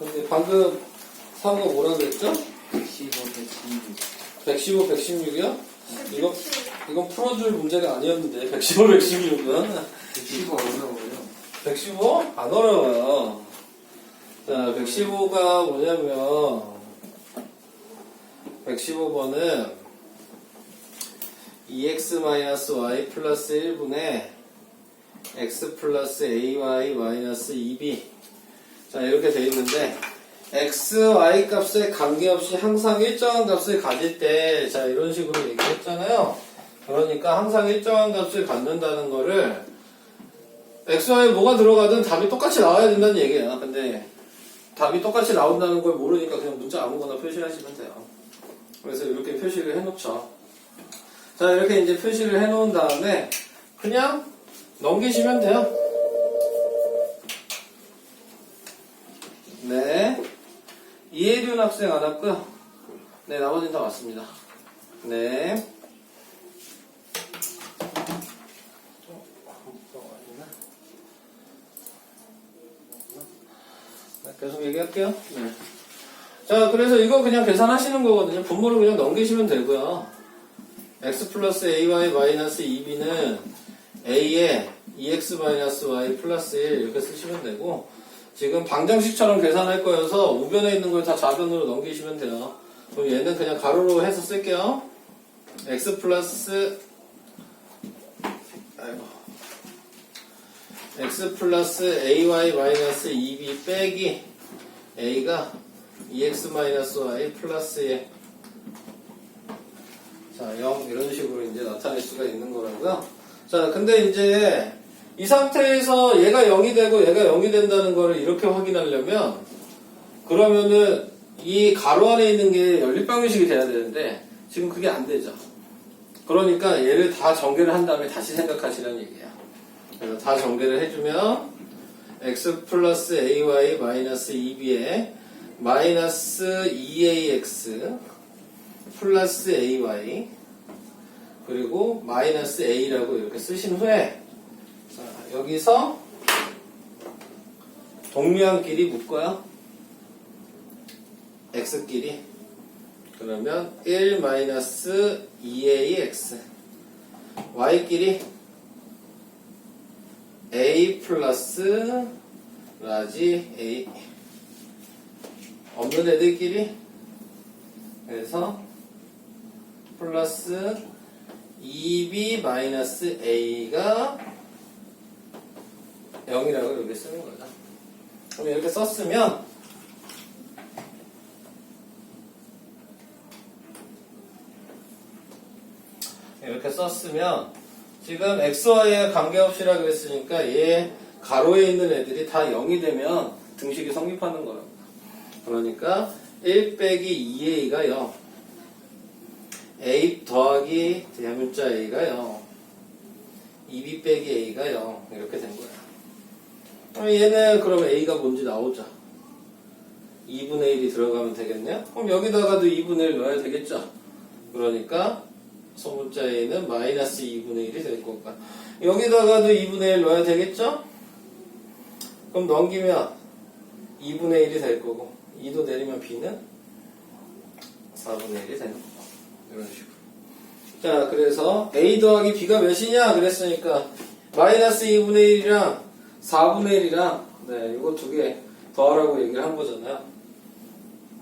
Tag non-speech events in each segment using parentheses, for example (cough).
근데 방금 사고가 뭐라 그랬죠? 15, 116. 115, 116이요? 이거, 이건 풀어줄 문제가 아니었는데, 115, 116은. 115 어려워요. 115? 안 어려워요. 자, 115가 뭐냐면, 115번은 2x-y 플러스 1분의 x 플러스 ay 마이너스 2b. 자, 이렇게 돼 있는데, x, y 값에 관계없이 항상 일정한 값을 가질 때, 자, 이런 식으로 얘기했잖아요. 그러니까 항상 일정한 값을 갖는다는 거를, x, y에 뭐가 들어가든 답이 똑같이 나와야 된다는 얘기야. 근데, 답이 똑같이 나온다는 걸 모르니까 그냥 문자 아무거나 표시하시면 돼요. 그래서 이렇게 표시를 해놓죠. 자, 이렇게 이제 표시를 해놓은 다음에, 그냥 넘기시면 돼요. 네. 이해륜 학생 안 왔고요. 네, 나머지는 다 왔습니다. 네. 네, 계속 얘기할게요. 네. 자, 그래서 이거 그냥 계산하시는 거거든요. 분모를 그냥 넘기시면 되고요. x 플러스 ay 마이너스 2b는 a에 2x 마이너스 y 플러스 1 이렇게 쓰시면 되고 지금 방정식처럼 계산할 거여서 우변에 있는 걸 다 좌변으로 넘기시면 돼요. 그럼 얘는 그냥 가로로 해서 쓸게요. x 플러스 아이고 x 플러스 ay 마이너스 2b 빼기 a가 2x 마이너스 y 플러스 1 자, 0 이런 식으로 이제 나타낼 수가 있는 거라고요. 자, 근데 이제 이 상태에서 얘가 0이 되고 얘가 0이 된다는 거를 이렇게 확인하려면 그러면은 이 가로 안에 있는 게 연립방정식이 돼야 되는데 지금 그게 안 되죠. 그러니까 얘를 다 전개를 한 다음에 다시 생각하시라는 얘기야. 그래서 다 전개를 해주면 x 플러스 ay 마이너스 2b에 마이너스 2ax 플러스 ay 그리고 마이너스 a라고 이렇게 쓰신 후에 자, 여기서 동류한끼리 묶어요. x끼리. 그러면 1 마이너스 2ax y끼리 a 플러스 라지 a. 없는 애들끼리 그래서 플러스 2b 마이너스 a가 0이라고 이렇게 쓰는 거죠. 그럼 이렇게 썼으면 이렇게 썼으면 지금 xy에 관계없이라 그랬으니까 얘 가로에 있는 애들이 다 0이 되면 등식이 성립하는 거예요. 그러니까 1 빼기 2a가 0 a 더하기 대문자 a가 0 2b 빼기 a가 0 이렇게 된. 그럼 얘는 그럼 a가 뭔지 나오죠. 2분의 1이 들어가면 되겠네요. 그럼 여기다가도 2분의 1 넣어야 되겠죠. 그러니까 소문자 a는 마이너스 2분의 1이 될 거고 여기다가도 2분의 1 넣어야 되겠죠. 그럼 넘기면 2분의 1이 될 거고 2도 내리면 b는 4분의 1이 되는 거고 이런 식으로. 자, 그래서 a 더하기 b가 몇이냐 그랬으니까 마이너스 2분의 1이랑 4분의 1이랑 네, 이거 두 개 더하라고 얘기를 한 거잖아요.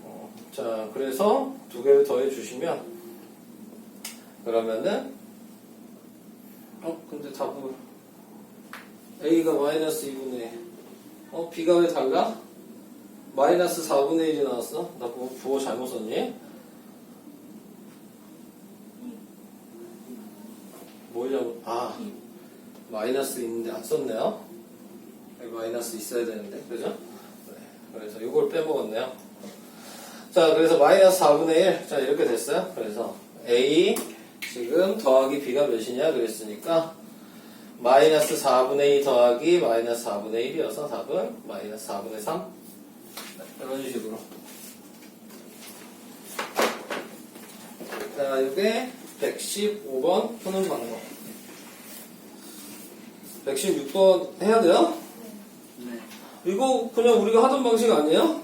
어, 자, 그래서 두 개를 더해 주시면 그러면은 어, 근데 답은 a가 마이너스 2분의 1. 어, b가 왜 달라? 마이너스 4분의 1이 나왔어? 나 부호 잘못 썼니? 뭘 잘못, 아, 마이너스 있는데 안 썼네요? 마이너스 있어야 되는데, 그죠? 네, 그래서 이걸 빼먹었네요. 자, 그래서 마이너스 4분의 1. 자, 이렇게 됐어요. 그래서 A 지금 더하기 B가 몇이냐 그랬으니까 마이너스 4분의 2 더하기 마이너스 4분의 1이어서 답은 마이너스 4분의 3. 네, 이런 식으로. 자, 이게 115번 푸는 방법. 116번 해야 돼요? 네. 이거 그냥 우리가 하던 방식? 헐.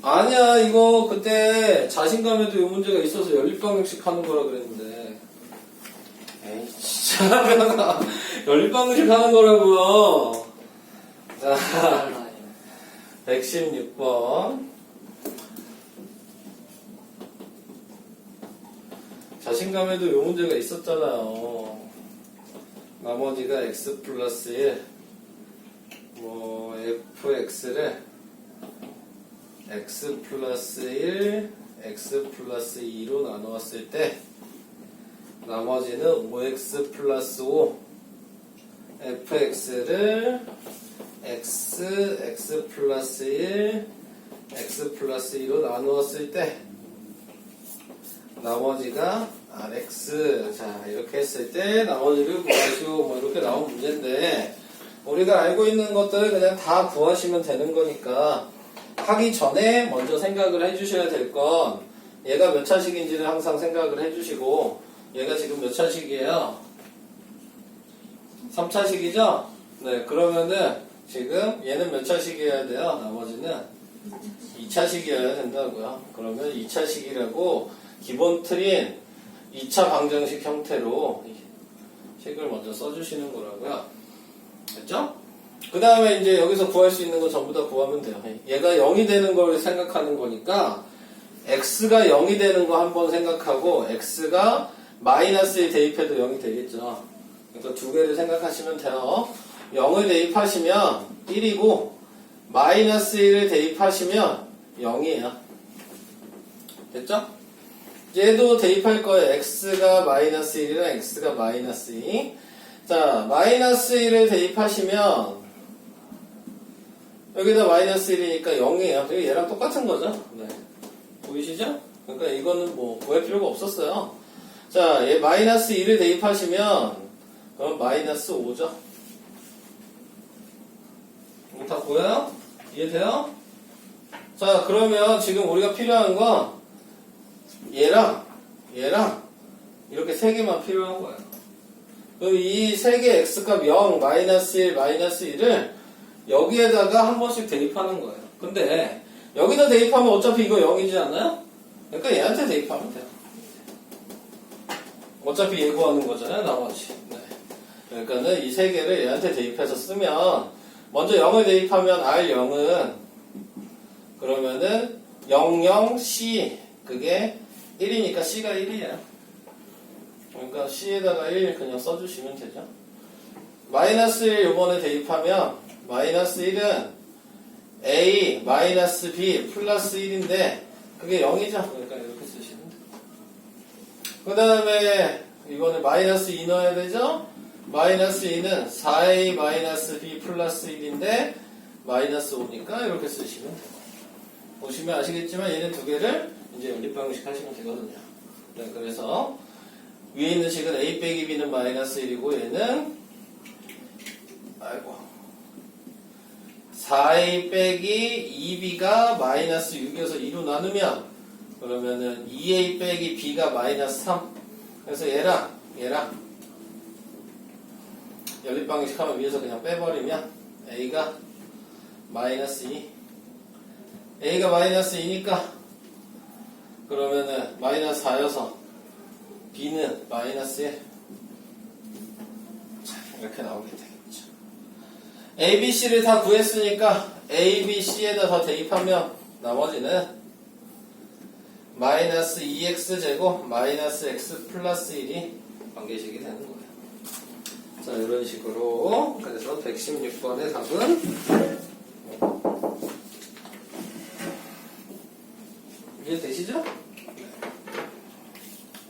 아니야, 이거 그때 자신감에도 이 문제가 있어서 연립방정식 하는 거라 그랬는데. 에이, 진짜. (laughs) 연립방정식 하는 거라고요. 자, 달라요. 116번. 자신감에도 이 문제가 있었잖아요. 나머지가 x 플러스 1, 뭐, fx를 x 플러스 1, x 플러스 2로 나누었을 때, 나머지는 5x 플러스 5, fx를 x, x 플러스 1, x 플러스 2로 나누었을 때, 나머지가 rx. 자, 이렇게 했을 때, 나머지를 구하시오. 뭐, 이렇게 나온 문제인데, 우리가 알고 있는 것들을 그냥 다 구하시면 되는 거니까, 하기 전에 먼저 생각을 해주셔야 될 건, 얘가 몇 차식인지를 항상 생각을 해주시고, 얘가 지금 몇 차식이에요? 3차식이죠? 네, 그러면은, 지금 얘는 몇 차식이어야 돼요? 나머지는 2차식이어야 된다고요. 그러면 2차식이라고 기본 틀인 2차 방정식 형태로 식을 먼저 써주시는 거라고요. 됐죠? 그 다음에 이제 여기서 구할 수 있는 거 전부 다 구하면 돼요. 얘가 0이 되는 걸 생각하는 거니까 x가 0이 되는 거 한번 생각하고 x가 마이너스에 대입해도 0이 되겠죠. 그러니까 두 개를 생각하시면 돼요. 0을 대입하시면 1이고 마이너스 1을 대입하시면 0이에요. 됐죠? 얘도 대입할 거예요. x가 마이너스 1이랑 x가 마이너스 2. 자, 마이너스 1을 대입하시면 여기다 마이너스 1이니까 0이에요. 그리고 얘랑 똑같은 거죠. 네. 보이시죠? 그러니까 이거는 뭐 구할 필요가 없었어요. 자, 얘 마이너스 2를 대입하시면 그럼 마이너스 5죠. 이거 다 보여요? 이해돼요? 자, 그러면 지금 우리가 필요한 건 얘랑 얘랑 이렇게 세 개만 필요한 거예요. 이 세개 x값 0, 마이너스 1, 마이너스 1을 여기에다가 한 번씩 대입하는 거예요. 근데 여기다 대입하면 어차피 이거 0이지 않아요? 그러니까 얘한테 대입하면 돼요. 어차피 예고하는 거잖아요, 나머지. 네. 그러니까는 이 세 개를 얘한테 대입해서 쓰면 먼저 0을 대입하면 R0은 그러면은 00C 그게 1이니까 C가 1이에요. 그러니까 C에다가 1 그냥 써주시면 되죠. 마이너스 1 요번에 대입하면 마이너스 1은 A 마이너스 B 플러스 1인데 그게 0이죠. 그러니까 이렇게 쓰시면 돼요. 그 다음에 이거는 마이너스 2 넣어야 되죠. 마이너스 2는 4A 마이너스 B 플러스 1인데 마이너스 5니까 이렇게 쓰시면 돼요. 보시면 아시겠지만 얘네 두 개를 이제 연립 방식 하시면 되거든요. 네, 그래서 위에 있는 식은 A 빼기 B는 마이너스 1이고 얘는 아이고. 4A 빼기 2B가 마이너스 6에서 2로 나누면 그러면은 2A 빼기 B가 마이너스 3 그래서 얘랑 얘랑 연립방식 하면 위에서 그냥 빼버리면 A가 마이너스 2 A가 마이너스 2니까 그러면은 마이너스 4여서 B는 마이너스 1 자, 이렇게 나오게 되겠죠 A, B, C를 다 구했으니까 A, B, C에다 다 대입하면 나머지는 마이너스 2x 제곱 마이너스 x 플러스 1이 관계식이 되는 거예요. 자, 이런 식으로 그래서 116번의 답은 이해 되시죠?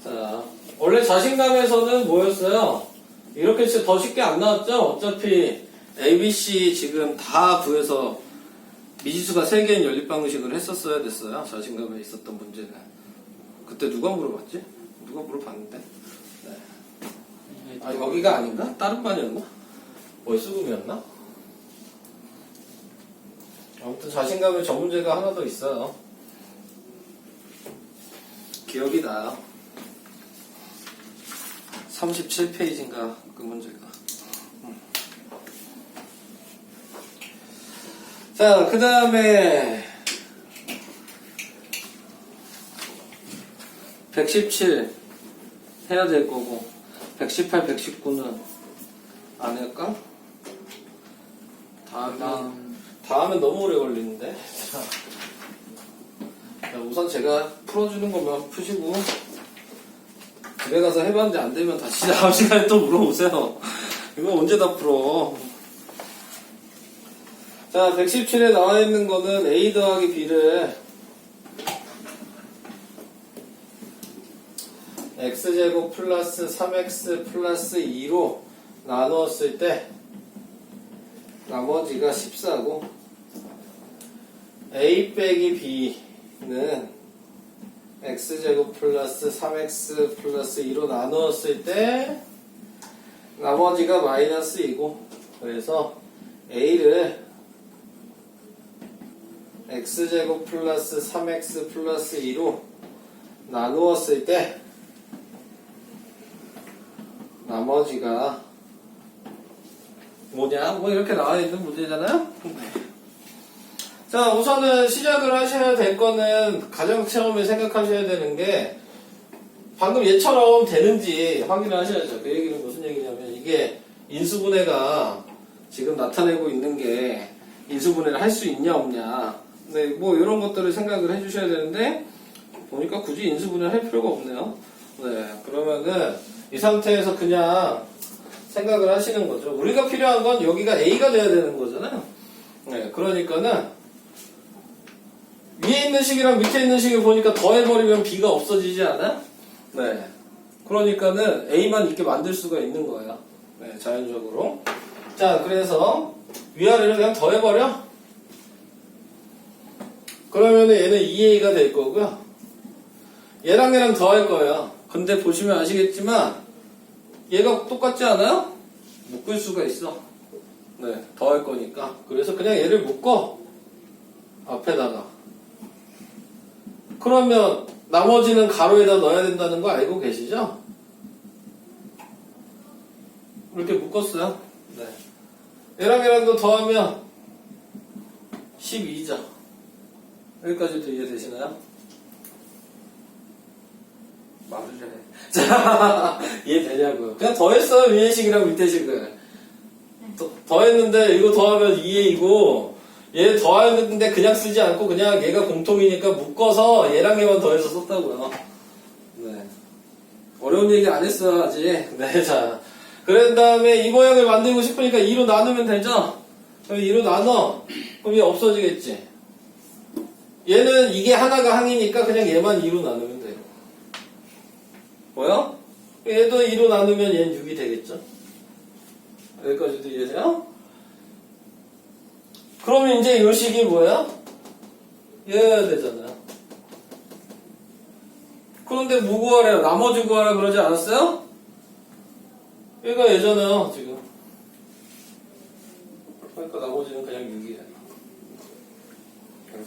자, 원래 자신감에서는 뭐였어요? 이렇게 더 쉽게 안 나왔죠? 어차피 ABC 지금 다 구해서 미지수가 3개인 연립방식을 했었어야 됐어요. 자신감에 있었던 문제는. 그때 누가 물어봤지? 누가 물어봤는데? 네. 아, 여기가 아닌가? 다른 반이었나? 월수금이었나? 아무튼 자신감에 저 문제가 하나 더 있어요. 기억이 나요. 37페이지인가 그 문제가. 음. 자, 그 다음에 117 해야 될 거고 118, 119는 안 할까? 다음에 다음에 너무 오래 걸리는데. 자, 우선 제가 풀어주는 것만 푸시고 집에 가서 해봤는데 안 되면 다시 다음 시간에 또 물어보세요. 이거 언제 다 풀어? 자, 117에 나와 있는 거는 A 더하기 B를 x제곱 플러스 3x 플러스 2로 나누었을 때 나머지가 14고 a 빼기 b는 x제곱 플러스 3x 플러스 2로 나누었을 때 나머지가 마이너스 2고 그래서 a를 x제곱 플러스 3x 플러스 2로 나누었을 때 나머지가 뭐냐? 뭐 이렇게 나와 있는 문제잖아요? 자, 우선은 시작을 하셔야 될 거는 가정 체험을 생각하셔야 되는 게 방금 얘처럼 되는지 확인을 하셔야죠. 그 얘기는 무슨 얘기냐면 이게 인수분해가 지금 나타내고 있는 게 인수분해를 할 수 있냐 없냐. 네, 뭐 이런 것들을 생각을 해주셔야 되는데 보니까 굳이 인수분해를 할 필요가 없네요. 네, 그러면은 이 상태에서 그냥 생각을 하시는 거죠. 우리가 필요한 건 여기가 A가 돼야 되는 거잖아요. 네, 그러니까는 위에 있는 식이랑 밑에 있는 식을 보니까 더해버리면 B가 없어지지 않아? 네. 그러니까는 A만 있게 만들 수가 있는 거예요. 네, 자연적으로. 자, 그래서 위아래를 그냥 더해버려. 그러면은 얘는 2A가 될 거고요. 얘랑 얘랑 더할 거예요. 근데 보시면 아시겠지만 얘가 똑같지 않아요? 묶을 수가 있어. 네, 더할 거니까. 그래서 그냥 얘를 묶어. 앞에다가. 그러면 나머지는 가로에다 넣어야 된다는 거 알고 계시죠? 이렇게 묶었어요. 네. 얘랑 얘랑도 더하면 12죠. 여기까지도 이해되시나요? 말을 해. 자, (laughs) 이해되냐고요. 그냥 더했어요, 위에 식이랑 밑에 식을. 더, 더했는데, 이거 더하면 2A이고, 얘 더했는데 그냥 쓰지 않고 그냥 얘가 공통이니까 묶어서 얘랑 얘만 더해서 썼다고요. 네. 어려운 얘기 안 했어요, 아직. 네, 자. 그런 다음에 이 모양을 만들고 싶으니까 2로 나누면 되죠? 그럼 2로 나눠. 그럼 얘 없어지겠지? 얘는 이게 하나가 항이니까 그냥 얘만 2로 나누면 돼요. 뭐야? 얘도 2로 나누면 얘는 6이 되겠죠? 여기까지도 이해돼요? 그러면 이제 이 식이 뭐야? 얘야 되잖아요. 그런데 뭐 구하래요? 나머지 구하라 그러지 않았어요? 얘가 얘잖아요, 지금. 그러니까 나머지는 그냥 6이에요. 이렇게.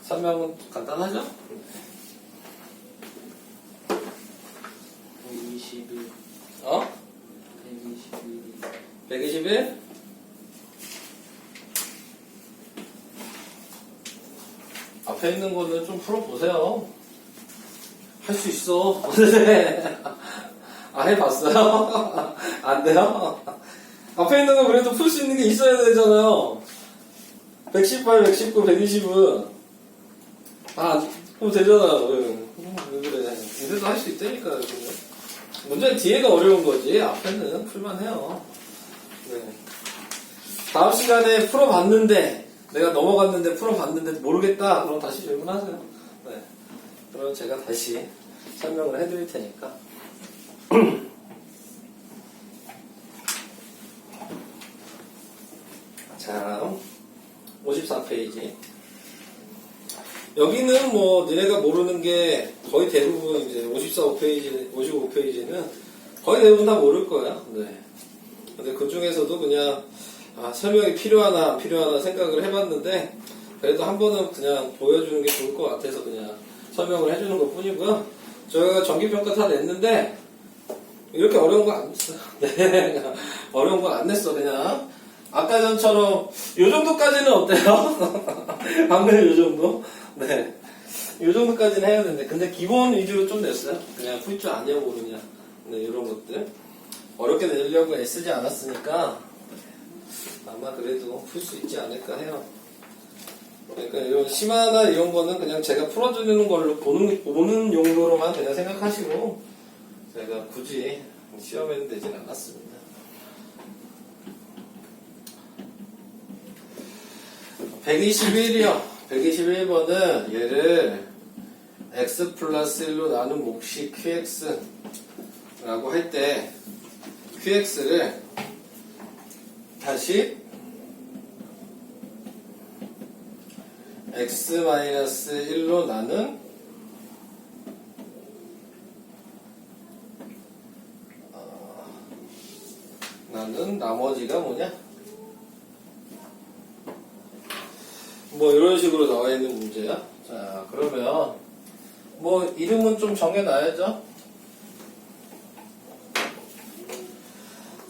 설명은 간단하죠? 121 어? 121 121? 앞에 있는 거는 좀 풀어보세요. 할 수 있어. 네. (laughs) 아, 해봤어요? (laughs) 안 돼요? 앞에 있는 거 그래도 풀 수 있는 게 있어야 되잖아요. 118, 119, 120은. 아, 그럼 되잖아. 왜, 왜 그래. 이래도 할 수 있다니까요, 지금. 문제는 뒤에가 어려운 거지. 앞에는 풀만해요. 네. 다음 시간에 풀어봤는데, 내가 넘어갔는데 풀어봤는데 모르겠다. 그럼 다시 질문하세요. 네. 그럼 제가 다시 설명을 해드릴 테니까. (clears throat) 자, 54페이지. 여기는 뭐 너네가 모르는 게 거의 대부분 이제 54, 5페이지, 55페이지는 거의 대부분 다 모를 거야. 네. 근데 그 중에서도 그냥 아, 설명이 필요하나 안 필요하나 생각을 해봤는데 그래도 한 번은 그냥 보여주는 게 좋을 것 같아서 그냥 설명을 해주는 것 뿐이고요. 저희가 정기평가 다 냈는데 이렇게 어려운 거 안 냈어요. (laughs) 네. 어려운 거 안 냈어. 그냥 아까 전처럼 요 정도까지는 어때요? 방금 (laughs) 요 정도? 네. 요 정도까지는 해야 되는데 근데 기본 위주로 좀 냈어요. 그냥 풀 줄 아냐고 그러냐. 네, 이런 것들. 어렵게 내려고 애쓰지 않았으니까 아마 그래도 풀 수 있지 않을까 해요. 그러니까 이런 심화나 이런 거는 그냥 제가 풀어주는 걸로 보는, 보는 용도로만 그냥 생각하시고 제가 굳이 시험에는 내진 않았습니다. 121이요. 121번은 얘를 x 플러스 1로 나눈 몫이 qx라고 할 때 qx를 다시 x 마이너스 1로 나눈 어, 나눈 나머지가 뭐냐? 뭐 이런 식으로 나와 있는 문제야. 자, 그러면 뭐 이름은 좀 정해놔야죠.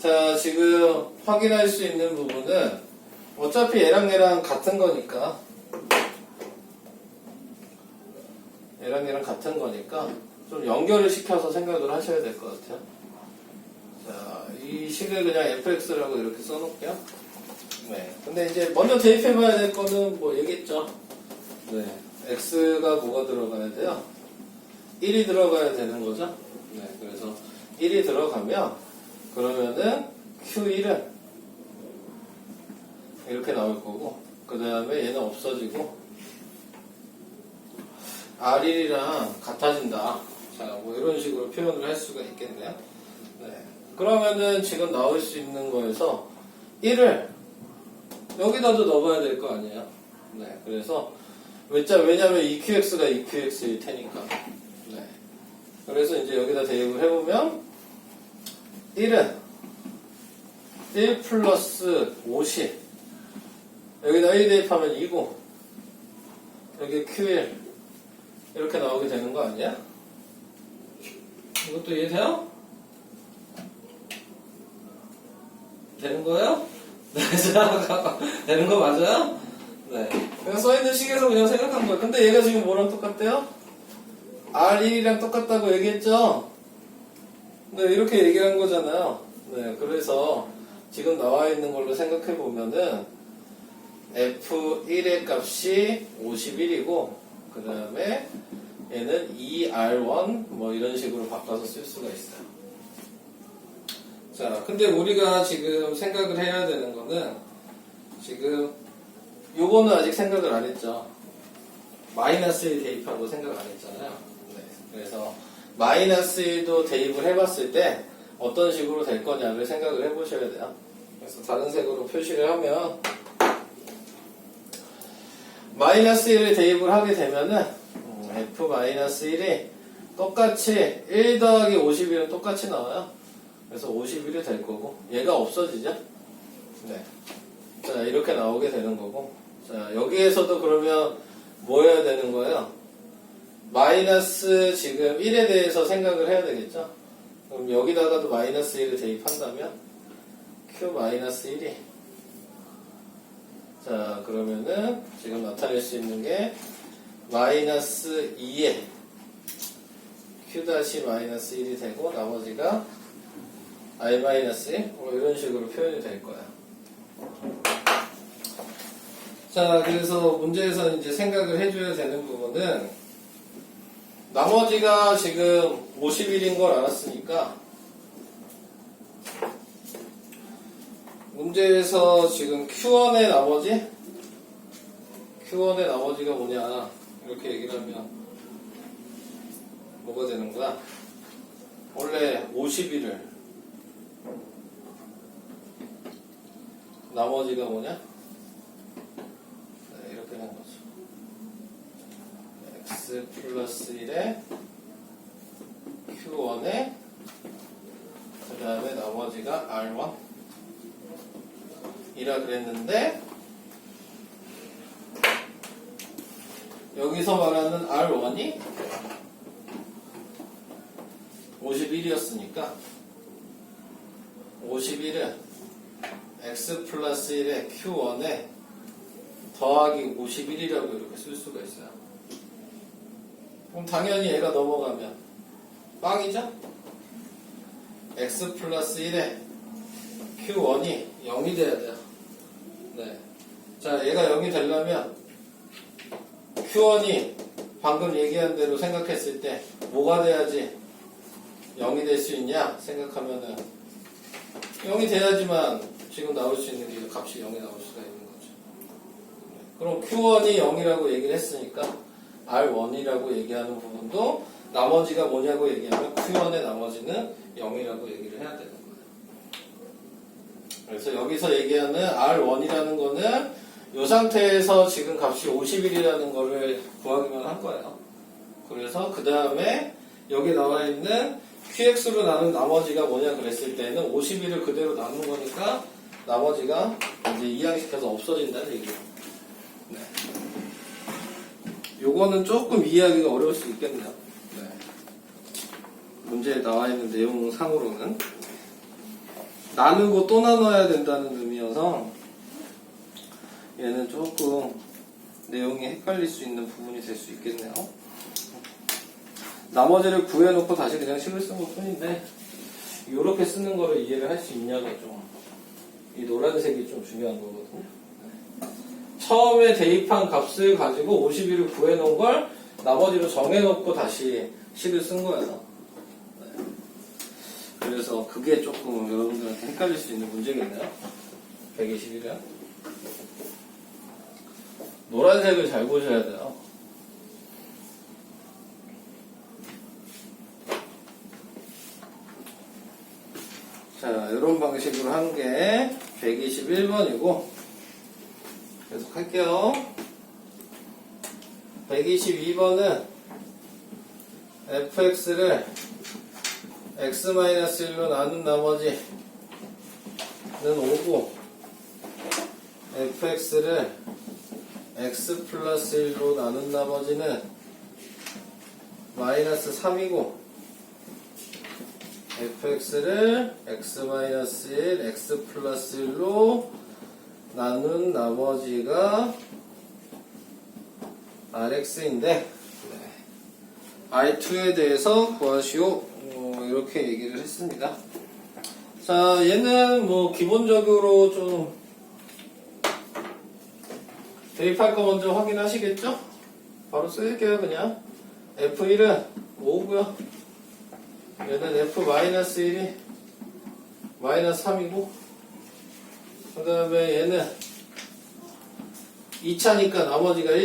자, 지금 확인할 수 있는 부분은 어차피 얘랑 얘랑 같은 거니까 얘랑 얘랑 같은 거니까 좀 연결을 시켜서 생각을 하셔야 될 것 같아요. 자, 이 식을 그냥 fx라고 이렇게 써놓을게요. 네. 근데 이제 먼저 대입해봐야 될 거는 뭐 얘기했죠. 네. x가 뭐가 들어가야 돼요? 1이 들어가야 되는 거죠. 네. 그래서 1이 들어가면 그러면은 q1은 이렇게 나올 거고 그 다음에 얘는 없어지고 R1이랑 같아진다. 자, 뭐 이런 식으로 표현을 할 수가 있겠네요. 네. 그러면은 지금 나올 수 있는 거에서 1을 여기다도 넣어봐야 될 거 아니에요. 네. 그래서 왜자 왜냐면 EQX가 EQX일 테니까. 네. 그래서 이제 여기다 대입을 해보면 1은 1 플러스 50 여기다 1 대입하면 2고 여기 Q1 이렇게 나오게 되는 거 아니야? 이것도 이해돼요? 되는 거예요? (laughs) 네, 자, 되는 거 맞아요? 네. 그냥 써있는 식에서 그냥 생각한 거예요. 근데 얘가 지금 뭐랑 똑같대요? R1이랑 똑같다고 얘기했죠? 네, 이렇게 얘기한 거잖아요. 네, 그래서 지금 나와 있는 걸로 생각해 보면은 F1의 값이 51이고, 그 다음에 얘는 2R1 뭐 이런 식으로 바꿔서 쓸 수가 있어요. 자, 근데 우리가 지금 생각을 해야 되는 거는 지금 요거는 아직 생각을 안 했죠. 마이너스 1 대입하고 생각 안 했잖아요. 네, 그래서 마이너스 1도 대입을 해봤을 때 어떤 식으로 될 거냐를 생각을 해보셔야 돼요. 그래서 다른 색으로 표시를 하면 마이너스 1을 대입을 하게 되면은 음, f 마이너스 1이 똑같이 1 더하기 51은 똑같이 나와요. 그래서 51이 될 거고 얘가 없어지죠. 네. 자 이렇게 나오게 되는 거고 자 여기에서도 그러면 뭐 해야 되는 거예요? 마이너스 지금 1에 대해서 생각을 해야 되겠죠? 그럼 여기다가도 마이너스 1을 대입한다면 q 마이너스 1이 자 그러면은 지금 나타낼 수 있는 게 마이너스 2에 q 다시 마이너스 1이 되고 나머지가 i 마이너스 1뭐 이런 식으로 표현이 될 거야. 자 그래서 문제에서 이제 생각을 해줘야 되는 부분은 나머지가 지금 51인 걸 알았으니까 문제에서 지금 Q1의 나머지 Q1의 나머지가 뭐냐 이렇게 얘기를 하면 뭐가 되는 거야? 원래 51을 나머지가 뭐냐? 네, 이렇게 된 거죠. x 플러스 1에 q1에 그 다음에 나머지가 r1 이라 그랬는데 여기서 말하는 r1이 51이었으니까 51은 x 플러스 1에 q1에 더하기 51이라고 이렇게 쓸 수가 있어요. 그럼 당연히 얘가 넘어가면 빵이죠? x 플러스 1에 q1이 0이 돼야 돼요. 네. 자, 얘가 0이 되려면 q1이 방금 얘기한 대로 생각했을 때 뭐가 돼야지 0이 될 수 있냐 생각하면은 0이 돼야지만 지금 나올 수 있는 게 값이 0이 나올 수가 있는 거죠. 네. 그럼 Q1이 0이라고 얘기를 했으니까 R1이라고 얘기하는 부분도 나머지가 뭐냐고 얘기하면 Q1의 나머지는 0이라고 얘기를 해야 되는 거예요. 그래서 여기서 얘기하는 R1이라는 거는 이 상태에서 지금 값이 50일이라는 거를 구하기만 한 거예요. 그래서 그 다음에 여기 나와 있는 QX로 나눈 나머지가 뭐냐 그랬을 때는 51을 그대로 나눈 거니까 나머지가 이제 이항시켜서 없어진다는 얘기예요. 네. 요거는 조금 이해하기가 어려울 수 있겠네요. 네. 문제에 나와 있는 내용 상으로는 나누고 또 나눠야 된다는 의미여서 얘는 조금 내용이 헷갈릴 수 있는 부분이 될 수 있겠네요. 나머지를 구해놓고 다시 그냥 식을 쓴 것 뿐인데 이렇게 쓰는 거를 이해를 할 수 있냐가 좀이 노란색이 좀 중요한 거거든요. 네. 처음에 대입한 값을 가지고 51을 구해놓은 걸 나머지로 정해놓고 다시 식을 쓴 거예요. 네. 그래서 그게 조금 여러분들한테 헷갈릴 수 있는 문제겠네요. 121이요. 노란색을 잘 보셔야 돼요. 자, 이런 방식으로 한 게 121번이고, 계속 할게요. 122번은 fx를 x-1로 나눈 나머지는 5고, fx를 x 플러스 1로 나눈 나머지는 마이너스 3이고, fx를 x-1, x 플러스 1로 나눈 나머지가 rx인데 i2에 대해서 구하시오. 어, 이렇게 얘기를 했습니다. 자 얘는 뭐 기본적으로 좀 대입할 거 먼저 확인하시겠죠? 바로 쓸게요 그냥 f1은 5고요 얘는 f-1이 마이너스 3이고 그 다음에 얘는 2차니까 나머지가 1